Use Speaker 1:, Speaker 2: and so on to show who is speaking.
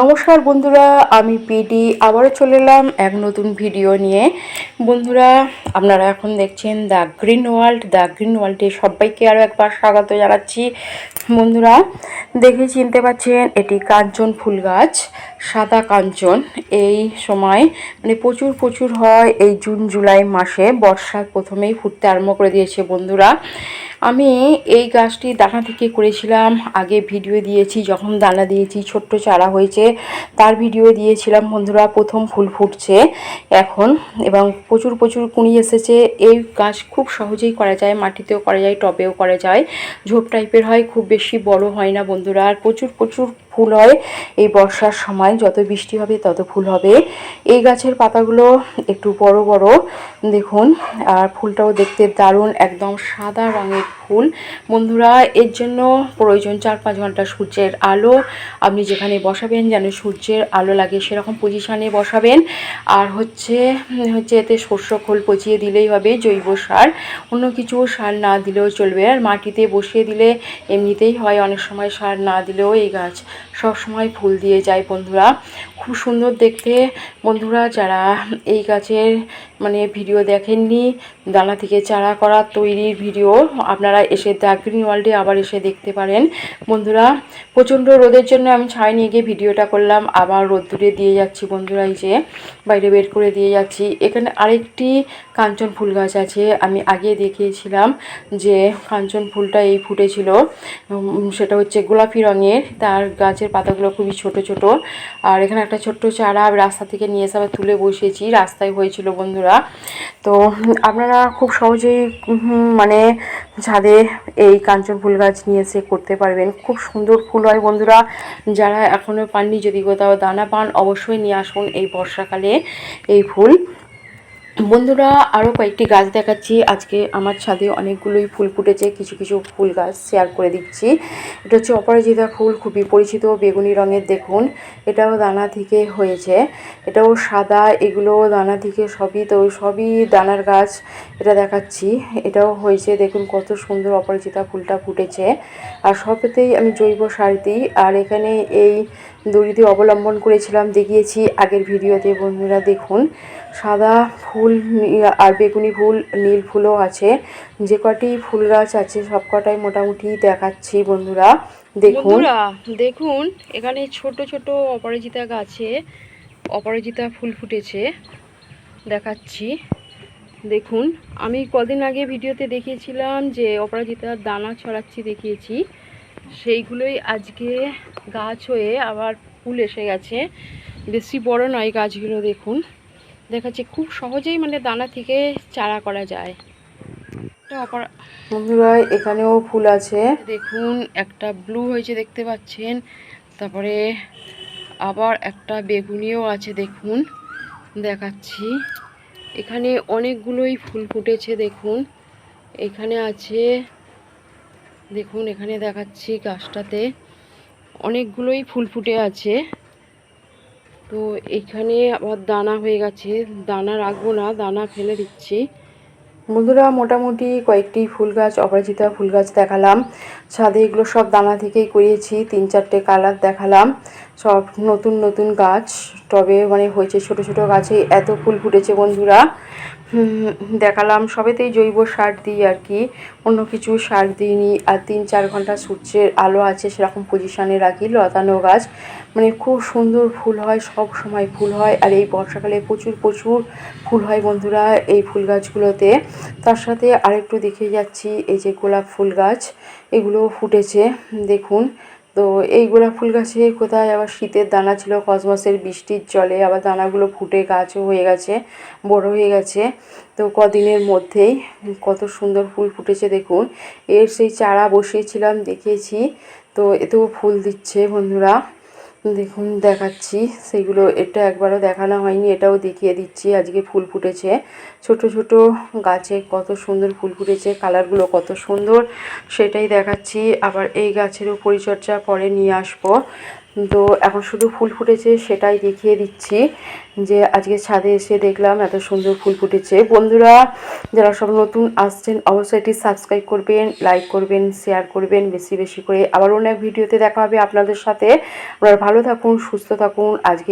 Speaker 1: নমস্কার বন্ধুরা, আমি পিডি। আবারও চলে এলাম এক নতুন ভিডিও নিয়ে। বন্ধুরা, আপনারা এখন দেখছেন the green world. The green ওয়ার্ল্ডে সবাইকে আরও একবার স্বাগত জানাচ্ছি। বন্ধুরা, দেখে চিনতে পাচ্ছেন, এটি কাঞ্চন ফুল গাছ, সাদা কাঞ্চন। এই সময় মানে প্রচুর প্রচুর হয় এই জুন, জুলাই মাসে। বর্ষা প্রথমেই ফুটতে আরম্ভ করে দিয়েছে বন্ধুরা। আমি এই গাছটি দানা থেকে করেছিলাম। আগে ভিডিও দিয়েছি, যখন দানা দিয়েছি, ছোট্ট চারা হয়েছে, তার ভিডিও দিয়েছিলাম। বন্ধুরা, প্রথম ফুল ফুটছে এখন এবং প্রচুর প্রচুর কুঁড়ি এসেছে। এই গাছ খুব সহজেই করা যায়, মাটিতেও করা যায়, টবেও করা যায়। ঝোপ টাইপের হয়, খুব বেশি বড় হয় না বন্ধুরা। আর প্রচুর প্রচুর ফুল হয় এই বর্ষার সময়। যত বৃষ্টি হবে, তত ফুল হবে। এই গাছের পাতাগুলো একটু বড় বড়, দেখুন। আর ফুলটাও দেখতে দারুণ, একদম সাদা রঙের ফুল বন্ধুরা, এর জন্য প্রয়োজন চার পাঁচ ঘণ্টা সূর্যের আলো। আপনি যেখানে বসাবেন যেন সূর্যের আলো লাগে, সেরকম পজিশানে বসাবেন। আর হচ্ছে হচ্ছে এতে শস্য খোল পচিয়ে দিলেই হবে, জৈব সার। অন্য কিছু সার না দিলেও চলবে। আর মাটিতে বসিয়ে দিলে এমনিতেই হয়, অনেক সময় সার না দিলেও এই গাছ সব সময় ফুল দিয়ে যায় বন্ধুরা। খুব সুন্দর দেখতে। বন্ধুরা, যারা এই গাছের মানে ভিডিও দেখেননি দানা থেকে চারা করা তৈরির ভিডিও আপনারা এসে গ্রিন ওয়ার্ল্ডে আবার এসে দেখতে পারেন। বন্ধুরা, প্রচণ্ড রোদের জন্য আমি ছায় নিয়ে গিয়ে ভিডিওটা করলাম। আবার রোদ্দুরে দিয়ে যাচ্ছি বন্ধুরা, এই যে বাইরে বের করে দিয়ে যাচ্ছি। এখানে আরেকটি কাঞ্চন ফুল গাছ আছে। আমি আগে দেখিয়েছিলাম যে কাঞ্চন ফুলটা এই ফুটেছিল সেটা হচ্ছে গোলাপি রঙের। তার গাছের পাতাগুলো খুবই ছোট ছোট। আর এখানে একটা ছোট্ট চারা রাস্তা থেকে নিয়ে এসে আবার তুলে বসিয়েছি। রাস্তায় হয়েছিল বন্ধুরা। তো, আপনারা খুব সহজেই মানে ছাদে এই কাঞ্চন ফুল গাছ নিয়ে এসে করতে পারবেন। খুব সুন্দর ফুল হয় বন্ধুরা। যারা এখনও পাননি, যদি কোথাও দানা পান, অবশ্যই নিয়ে আসুন এই বর্ষাকালে এই ফুল। বন্ধুরা আরও কয়েকটি গাছ দেখাচ্ছি। আজকে আমার ছাদে অনেকগুলোই ফুল ফুটেছে, কিছু কিছু ফুল গাছ শেয়ার করে দিচ্ছি। এটা হচ্ছে অপরাজিতা ফুল, খুবই পরিচিত, বেগুনি রঙের, দেখুন। এটাও দানা থেকে হয়েছে। এটাও সাদা, এগুলো দানা থেকে সবই তো, সবই দানার গাছ। এটা দেখাচ্ছি। এটাও হয়েছে, দেখুন কত সুন্দর অপরাজিতা ফুলটা ফুটেছে। আর সবেতেই আমি জৈব সার দিই। আর এখানে এই দড়িতে অবলম্বন করেছিলাম, দেখিয়েছি আগের ভিডিওতে বন্ধুরা, দেখুন। সাদা ফুল, আর বেগুনি ফুল, নীল ফুলও আছে। যে কটি ফুল গাছ আছে, সব কটাই মোটামুটি দেখাচ্ছি বন্ধুরা। দেখুন। দেখুন, এখানে ছোট ছোট অপরাজিতা গাছে অপরাজিতা ফুল ফুটেছে। দেখাচ্ছি। দেখুন, আমি কদিন আগে ভিডিওতে দেখিয়েছিলাম যে অপরাজিতার দানা ছড়াচ্ছি দেখিয়েছি। সেইগুলোই আজকে গাছ হয়ে আবার ফুল এসে গেছে। বেশি বড় নয় গাছগুলো দেখুন। দেখাচ্ছে খুব সহজেই মানে দানা থেকে চারা করা যায়। বন্ধুরা এখানেও ফুল আছে। দেখুন একটা ব্লু হয়েছে দেখতে পাচ্ছেন। তারপরে আবার একটা বেগুনিও আছে দেখুন। দেখাচ্ছি। এখানে অনেকগুলোই ফুল ফুটেছে দেখুন। এখানে আছে দেখুন এখানে দেখাচ্ছি গাছটাতে। অনেকগুলোই ফুল ফুটে আছে। তো এখানে আবার দানা হয়ে গেছে। দানা রাখব না, দানা ফেলে দিচ্ছি। বন্ধুরা, মোটামুটি কয়েকটি ফুল গাছ, অপরাজিতা ফুল গাছ দেখালাম। ছাদে এগুলো সব দানা থেকেই করিয়েছি, তিন চারটে কালার দেখালাম। সব নতুন নতুন গাছ। টবে মানে হয়েছে ছোট ছোট গাছে এত ফুল ফুটেছে বন্ধুরা। দেখালাম সবেতেই জৈব সার দিই আর কি। অন্য কিছু সার দিইনি, আর তিন চার ঘণ্টা সূর্যের আলো আছে সেরকম পজিশানে রাখি, লতানো গাছ। মানে খুব সুন্দর ফুল হয়, সব সময় ফুল হয়, আর এই বর্ষাকালে প্রচুর প্রচুর ফুল হয় বন্ধুরা এই ফুল গাছগুলোতে। তার সাথে আরেকটু দেখে যাচ্ছি, এই যে গোলাপ ফুল গাছ এগুলো ফুটেছে, দেখুন। তো এই গোলাপ ফুল গাছে কোথায়? আবার শীতের দানা ছিল, কসমাসের বৃষ্টির জলে আবার দানাগুলো ফুটে গাছও হয়ে গেছে, বড় হয়ে গেছে। তো কদিনের মধ্যেই কত সুন্দর ফুল ফুটেছে দেখুন। এর সেই চারা বসিয়েছিলাম, দেখিয়েছি। তো এতেও ফুল দিচ্ছে বন্ধুরা। দেখুন, দেখাচ্ছি। সেগুলো এটা একবারও দেখানো হয়নি, এটাও দেখিয়ে দিচ্ছি। আজকে ফুল ফুটেছে। ছোট ছোট গাছে কত সুন্দর ফুল ফুটেছে, কালারগুলো কত সুন্দর, সেটাই দেখাচ্ছি। আবার এই গাছেরও পরিচর্যা পরে নিয়ে আসব। তো এখন শুধু ফুল ফুটেছে সেটাই দেখিয়ে দিচ্ছি যে আজকে ছাদে এসে দেখলাম এত সুন্দর ফুল ফুটেছে। বন্ধুরা, যারা সব নতুন আসছেন, অবশ্যই এটি সাবস্ক্রাইব করবেন লাইক করবেন শেয়ার করবেন, বেশি বেশি করে। আবার অনেক ভিডিওতে দেখা হবে আপনাদের সাথে। আপনারা ভালো থাকুন, সুস্থ থাকুন। আজকে